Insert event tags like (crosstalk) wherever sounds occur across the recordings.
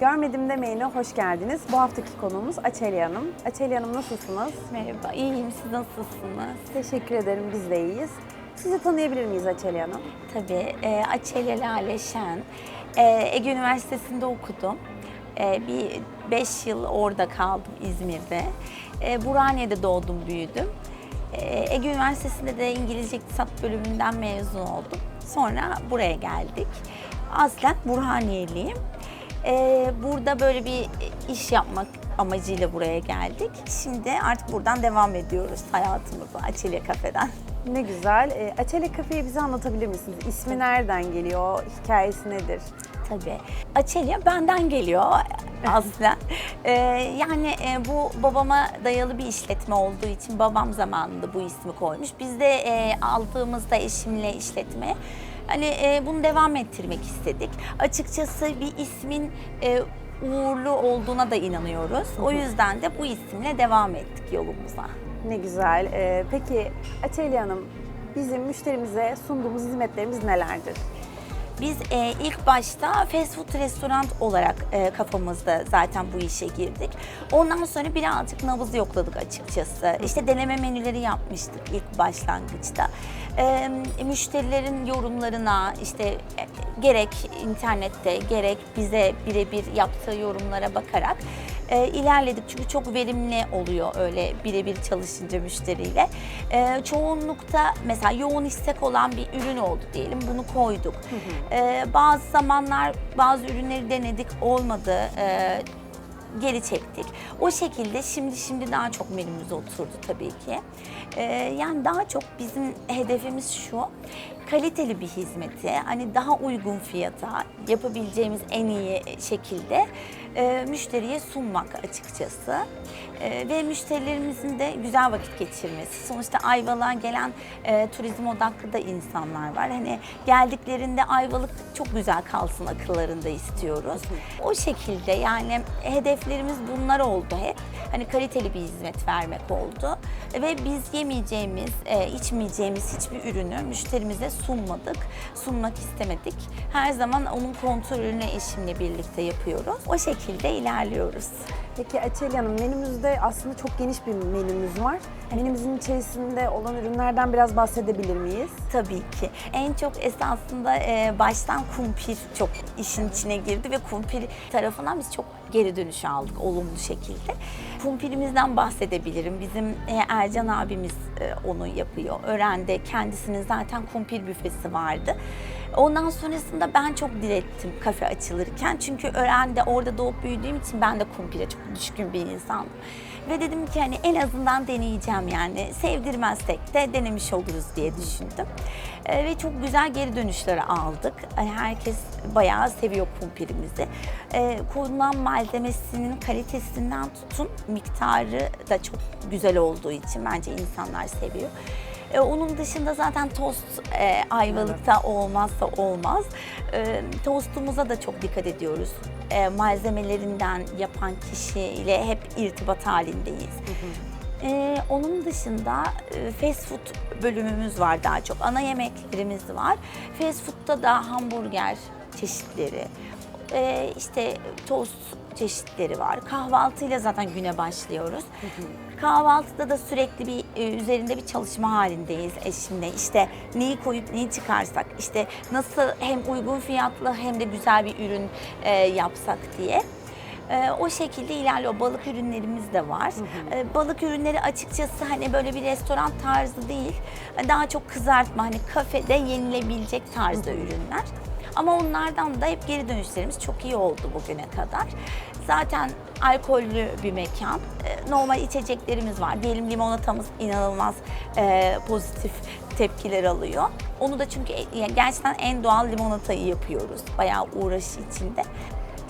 Görmedim demeyine hoş geldiniz. Bu haftaki konuğumuz Açeli Hanım. Açeli Hanım nasılsınız? Merhaba, iyiyim. Siz nasılsınız? Teşekkür ederim, biz de iyiyiz. Sizi tanıyabilir miyiz Açeli Hanım? Tabii, e, Açelya Lale Şen. E, Ege Üniversitesi'nde okudum. E, bir 5 yıl orada kaldım İzmir'de. E, Burhaniye'de doğdum, büyüdüm. E, Ege Üniversitesi'nde de İngilizce İktisat bölümünden mezun oldum. Sonra buraya geldik. Aslen Burhaniyeliyim. E, burada böyle bir iş yapmak amacıyla buraya geldik. Şimdi artık buradan devam ediyoruz hayatımıza Açelya Kafe'den. Ne güzel. E, Açeli Kafe'yi bize anlatabilir misiniz? İsmi nereden geliyor? Hikayesi nedir? Tabii. Açelya benden geliyor (laughs) aslen. Ee, yani e, bu babama dayalı bir işletme olduğu için babam zamanında bu ismi koymuş. Biz de e, aldığımızda eşimle işletme hani e, bunu devam ettirmek istedik. Açıkçası bir ismin e, uğurlu olduğuna da inanıyoruz. O yüzden de bu isimle devam ettik yolumuza. Ne güzel. E, peki Açeli Hanım, bizim müşterimize sunduğumuz hizmetlerimiz nelerdir? Biz e, ilk başta fast food restoran olarak e, kafamızda zaten bu işe girdik. Ondan sonra birazcık nabız yokladık açıkçası. İşte deneme menüleri yapmıştık ilk başlangıçta. E, müşterilerin yorumlarına işte e, gerek internette gerek bize birebir yaptığı yorumlara bakarak e, ilerledik. Çünkü çok verimli oluyor öyle birebir çalışınca müşteriyle. E, çoğunlukta mesela yoğun istek olan bir ürün oldu diyelim bunu koyduk. E, bazı zamanlar bazı ürünleri denedik olmadı. E, geri çektik. O şekilde şimdi şimdi daha çok menümüz oturdu tabii ki. Ee, yani daha çok bizim hedefimiz şu. Kaliteli bir hizmeti hani daha uygun fiyata yapabileceğimiz en iyi şekilde e, müşteriye sunmak açıkçası. E, ve müşterilerimizin de güzel vakit geçirmesi. Sonuçta Ayvalık'a gelen e, turizm odaklı da insanlar var. Hani geldiklerinde Ayvalık çok güzel kalsın akıllarında istiyoruz. O şekilde yani hedeflerimiz bunlar oldu hep. Hani kaliteli bir hizmet vermek oldu. Ve biz yemeyeceğimiz, e, içmeyeceğimiz hiçbir ürünü müşterimize sunmadık. Sunmak istemedik. Her zaman onun kontrolünü eşimle birlikte yapıyoruz. O şekilde ilerliyoruz. Peki Açeli Hanım, menümüzde aslında çok geniş bir menümüz var. Menümüzün içerisinde olan ürünlerden biraz bahsedebilir miyiz? Tabii ki. En çok esasında e, baştan kumpir çok işin içine girdi ve kumpir tarafından biz çok geri dönüş aldık olumlu şekilde. Kumpirimizden bahsedebilirim. Bizim e, Ercan abimiz e, onu yapıyor. Öğrendi. Kendisinin zaten kumpir büfesi vardı. Ondan sonrasında ben çok direttim kafe açılırken. Çünkü öğrende orada doğup büyüdüğüm için ben de kumpire çok düşkün bir insandım. Ve dedim ki hani en azından deneyeceğim yani. Sevdirmezsek de denemiş oluruz diye düşündüm. Ee, ve çok güzel geri dönüşleri aldık. Herkes bayağı seviyor kumpirimizi. Ee, kullanılan malzemesinin kalitesinden tutun miktarı da çok güzel olduğu için bence insanlar seviyor. Ee, onun dışında zaten tost e, Ayvalık'ta olmazsa olmaz. Ee, tostumuza da çok dikkat ediyoruz. Ee, malzemelerinden yapan kişiyle hep irtibat halindeyiz. Ee, onun dışında e, fast food bölümümüz var daha çok. Ana yemeklerimiz var. Fast food'da da hamburger çeşitleri, e, işte tost çeşitleri var. Kahvaltıyla zaten güne başlıyoruz. Kahvaltıda da sürekli bir e, üzerinde bir çalışma halindeyiz eşimle. İşte neyi koyup neyi çıkarsak, işte nasıl hem uygun fiyatlı hem de güzel bir ürün e, yapsak diye. E, o şekilde ilerliyor. Balık ürünlerimiz de var. E, balık ürünleri açıkçası hani böyle bir restoran tarzı değil. Daha çok kızartma hani kafede yenilebilecek tarzda ürünler. Ama onlardan da hep geri dönüşlerimiz çok iyi oldu bugüne kadar. Zaten alkollü bir mekan. E, Normal içeceklerimiz var. Diyelim limonatamız inanılmaz e, pozitif tepkiler alıyor. Onu da çünkü e- gerçekten en doğal limonatayı yapıyoruz. Bayağı uğraş içinde.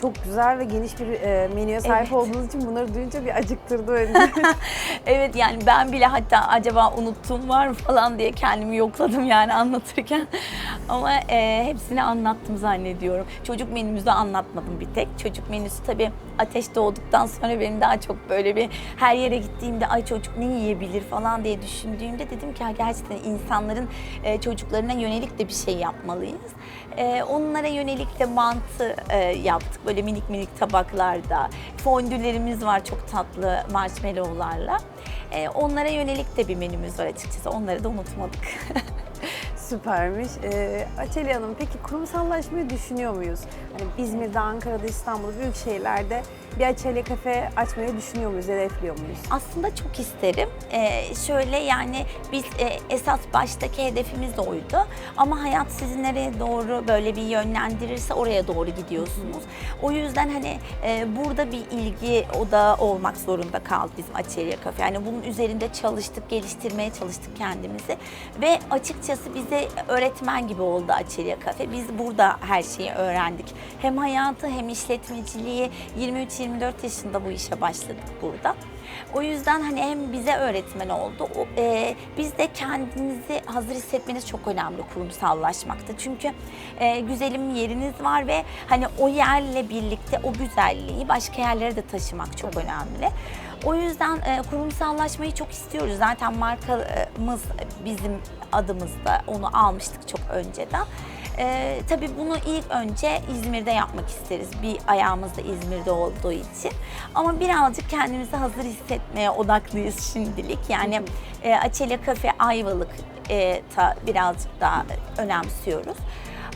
Çok güzel ve geniş bir e, menüye sahip Evet. olduğunuz için bunları duyunca bir acıktırdı beni. (laughs) evet yani ben bile hatta acaba unuttuğum var mı falan diye kendimi yokladım yani anlatırken. (laughs) Ama e, hepsini anlattım zannediyorum. Çocuk menümüzü anlatmadım bir tek. Çocuk menüsü tabii ateş doğduktan sonra benim daha çok böyle bir her yere gittiğimde ay çocuk ne yiyebilir falan diye düşündüğümde dedim ki "Ha, gerçekten insanların e, çocuklarına yönelik de bir şey yapmalıyız. E, onlara yönelik de mantı e, yaptık. böyle minik minik tabaklarda. Fondülerimiz var çok tatlı marshmallowlarla. E, onlara yönelik de bir menümüz var açıkçası. Onları da unutmadık. (laughs) Süpermiş. Ee, Açeli Hanım peki kurumsallaşmayı düşünüyor muyuz? Hani İzmir'de, Ankara'da, İstanbul'da büyük şehirlerde bir Açeli kafe açmayı düşünüyor muyuz, hedefliyor muyuz? Aslında çok isterim. Ee, şöyle yani biz e, esas baştaki hedefimiz de oydu. Ama hayat sizi nereye doğru böyle bir yönlendirirse oraya doğru gidiyorsunuz. O yüzden hani e, burada bir ilgi odağı olmak zorunda kaldı bizim Açelya Kafe. Yani bunun üzerinde çalıştık, geliştirmeye çalıştık kendimizi. Ve açıkçası bize öğretmen gibi oldu Açelya Kafe. Biz burada her şeyi öğrendik. Hem hayatı hem işletmeciliği 23-24 yaşında bu işe başladık burada. O yüzden hani hem bize öğretmen oldu. O, e, biz de kendimizi hazır hissetmeniz çok önemli kurumsallaşmakta. Çünkü e, güzelim yeriniz var ve hani o yerle birlikte o güzelliği başka yerlere de taşımak çok önemli. O yüzden e, kurumsallaşmayı çok istiyoruz. Zaten markamız bizim adımızda onu almıştık çok önceden. Ee, tabii bunu ilk önce İzmir'de yapmak isteriz. Bir ayağımız da İzmir'de olduğu için. Ama birazcık kendimizi hazır hissetmeye odaklıyız şimdilik. Yani e, Açelya Kafe Ayvalık e, ta, birazcık daha önemsiyoruz.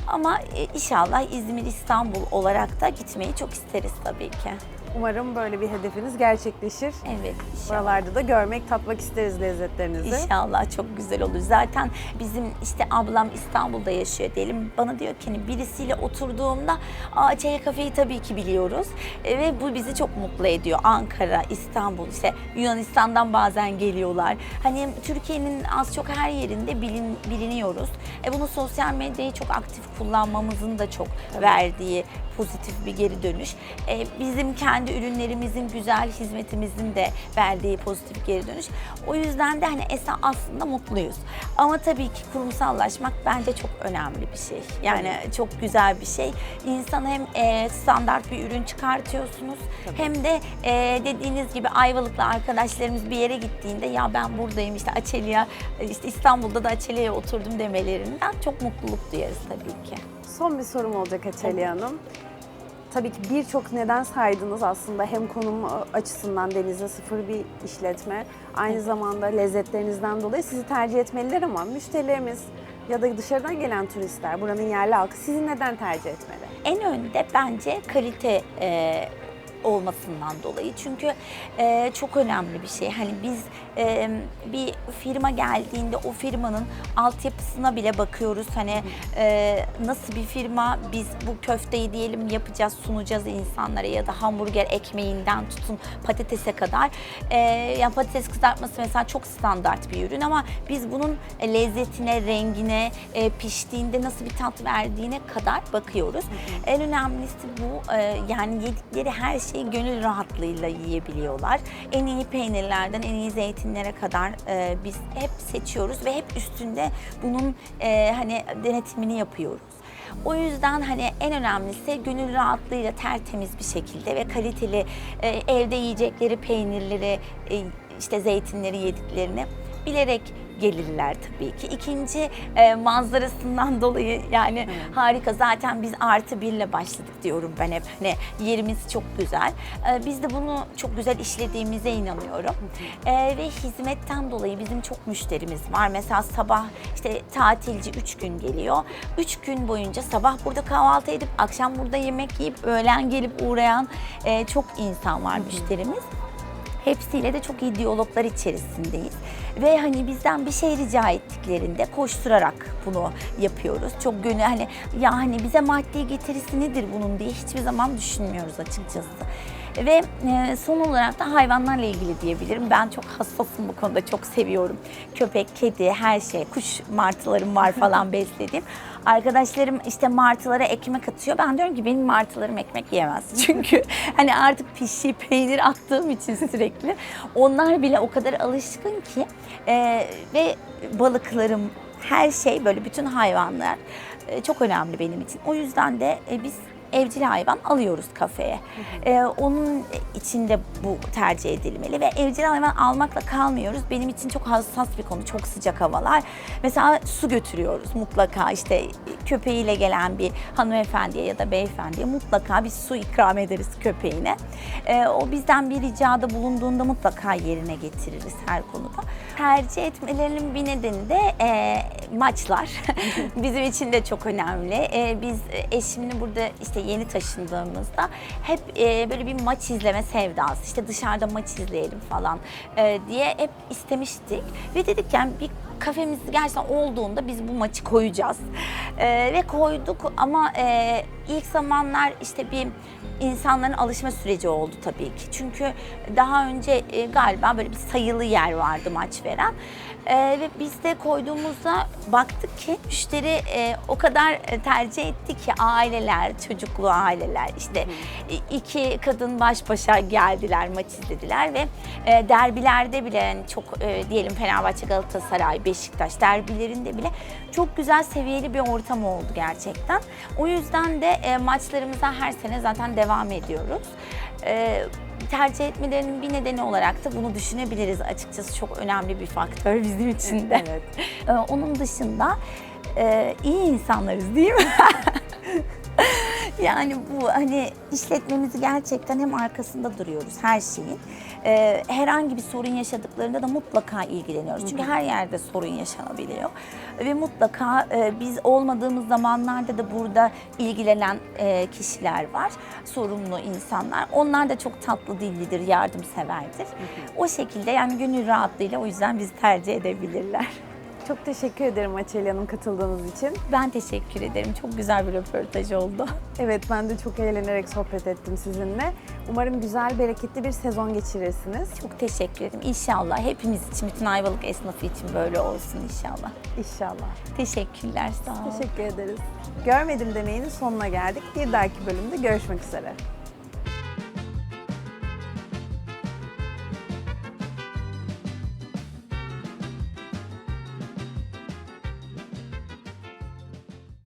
Ama e, inşallah İzmir, İstanbul olarak da gitmeyi çok isteriz tabii ki. Umarım böyle bir hedefiniz gerçekleşir. Evet inşallah. Buralarda da görmek, tatmak isteriz lezzetlerinizi. İnşallah çok güzel olur. Zaten bizim işte ablam İstanbul'da yaşıyor diyelim. Bana diyor ki hani birisiyle oturduğumda Aa, Çaya Kafe'yi tabii ki biliyoruz. E, ve bu bizi çok mutlu ediyor. Ankara, İstanbul, işte Yunanistan'dan bazen geliyorlar. Hani Türkiye'nin az çok her yerinde bilin, biliniyoruz. E, bunu sosyal medyayı çok aktif kullanmamızın da çok verdiği pozitif bir geri dönüş. E, bizim kendi ürünlerimizin güzel hizmetimizin de verdiği pozitif geri dönüş. O yüzden de hani esen aslında mutluyuz. Ama tabii ki kurumsallaşmak bence çok önemli bir şey. Yani çok güzel bir şey. İnsan hem e, standart bir ürün çıkartıyorsunuz hem de e, dediğiniz gibi Ayvalıklı arkadaşlarımız bir yere gittiğinde ya ben buradayım işte Açelya işte İstanbul'da da Açelya'ya oturdum demelerinden çok mutluluk duyarız tabii ki. Son bir sorum olacak Açeli Hanım. Tabii ki birçok neden saydınız aslında hem konum açısından denize sıfır bir işletme. Aynı zamanda lezzetlerinizden dolayı sizi tercih etmeliler ama müşterilerimiz ya da dışarıdan gelen turistler, buranın yerli halkı sizi neden tercih etmeli? En önde bence kalite e, olmasından dolayı. Çünkü e, çok önemli bir şey. Hani biz e, bir firma geldiğinde o firmanın altyapısına bile bakıyoruz. Hani e, nasıl bir firma biz bu köfteyi diyelim yapacağız, sunacağız insanlara ya da hamburger ekmeğinden tutun patatese kadar. E, yani patates kızartması mesela çok standart bir ürün ama biz bunun lezzetine, rengine, e, piştiğinde nasıl bir tat verdiğine kadar bakıyoruz. En önemlisi bu e, yani yedikleri her şeyi gönül rahatlığıyla yiyebiliyorlar. En iyi peynirlerden en iyi zeytinlere kadar e, biz hep seçiyoruz ve hep üstünde bunun e, hani denetimini yapıyoruz. O yüzden hani en önemlisi gönül rahatlığıyla tertemiz bir şekilde ve kaliteli e, evde yiyecekleri peynirleri, e, işte zeytinleri yediklerini bilerek gelirler tabii ki. İkinci e, manzarasından dolayı yani harika. Zaten biz artı birle başladık diyorum ben hep. Hani yerimiz çok güzel. E, biz de bunu çok güzel işlediğimize inanıyorum. E, ve hizmetten dolayı bizim çok müşterimiz var. Mesela sabah işte tatilci 3 gün geliyor. 3 gün boyunca sabah burada kahvaltı edip akşam burada yemek yiyip öğlen gelip uğrayan e, çok insan var müşterimiz. Hepsiyle de çok iyi diyaloglar içerisindeyiz. Ve hani bizden bir şey rica ettiklerinde koşturarak bunu yapıyoruz. Çok gönül hani ya hani bize maddi getirisi nedir bunun diye hiçbir zaman düşünmüyoruz açıkçası. Ve e, son olarak da hayvanlarla ilgili diyebilirim. Ben çok hassasım bu konuda. Çok seviyorum. Köpek, kedi, her şey. Kuş martılarım var falan beslediğim. Arkadaşlarım işte martılara ekmek atıyor. Ben diyorum ki benim martılarım ekmek yemez. (laughs) Çünkü hani artık pişi, peynir attığım için sürekli. Onlar bile o kadar alışkın ki. E, ve balıklarım, her şey böyle bütün hayvanlar e, çok önemli benim için. O yüzden de e, biz evcil hayvan alıyoruz kafeye. Ee, onun içinde bu tercih edilmeli ve evcil hayvan almakla kalmıyoruz. Benim için çok hassas bir konu, çok sıcak havalar. Mesela su götürüyoruz mutlaka işte köpeğiyle gelen bir hanımefendiye ya da beyefendiye mutlaka bir su ikram ederiz köpeğine. Ee, o bizden bir ricada bulunduğunda mutlaka yerine getiririz her konuda. Tercih etmelerinin bir nedeni de e, maçlar. (laughs) Bizim için de çok önemli. E, biz eşimle burada işte yeni taşındığımızda hep e, böyle bir maç izleme sevdası. İşte dışarıda maç izleyelim falan e, diye hep istemiştik. Ve dedik yani bir kafemiz gerçekten olduğunda biz bu maçı koyacağız. E, ve koyduk ama e, ilk zamanlar işte bir insanların alışma süreci oldu tabii ki. Çünkü daha önce e, galiba böyle bir sayılı yer vardı maç veren. E, ve biz de koyduğumuzda baktık ki müşteri e, o kadar e, tercih etti ki aileler, çocuklu aileler işte e, iki kadın baş başa geldiler, maç izlediler ve e, derbilerde bile yani çok e, diyelim Fenerbahçe, Galatasaray, Beşiktaş derbilerinde bile çok güzel seviyeli bir ortam oldu gerçekten. O yüzden de e, maçlarımıza her sene zaten devam ediyoruz. E, tercih etmelerinin bir nedeni olarak da bunu düşünebiliriz. Açıkçası çok önemli bir faktör bizim için de. Evet. (laughs) Ee, Onun dışında e, iyi insanlarız değil mi? (laughs) yani bu hani işletmemizi gerçekten hem arkasında duruyoruz her şeyin. Ee, herhangi bir sorun yaşadıklarında da mutlaka ilgileniyoruz. Çünkü her yerde sorun yaşanabiliyor. Ve mutlaka e, biz olmadığımız zamanlarda da burada ilgilenen e, kişiler var. Sorumlu insanlar. Onlar da çok tatlı dillidir, yardımseverdir. O şekilde yani gönül rahatlığıyla o yüzden bizi tercih edebilirler. Çok teşekkür ederim Açeli Hanım katıldığınız için. Ben teşekkür ederim. Çok güzel bir röportaj oldu. (laughs) Evet ben de çok eğlenerek sohbet ettim sizinle. Umarım güzel, bereketli bir sezon geçirirsiniz. Çok teşekkür ederim. İnşallah hepimiz için, bütün Ayvalık esnafı için böyle olsun inşallah. İnşallah. Teşekkürler, sağ olun. Teşekkür ederiz. Görmedim demeyin sonuna geldik. Bir dahaki bölümde görüşmek üzere.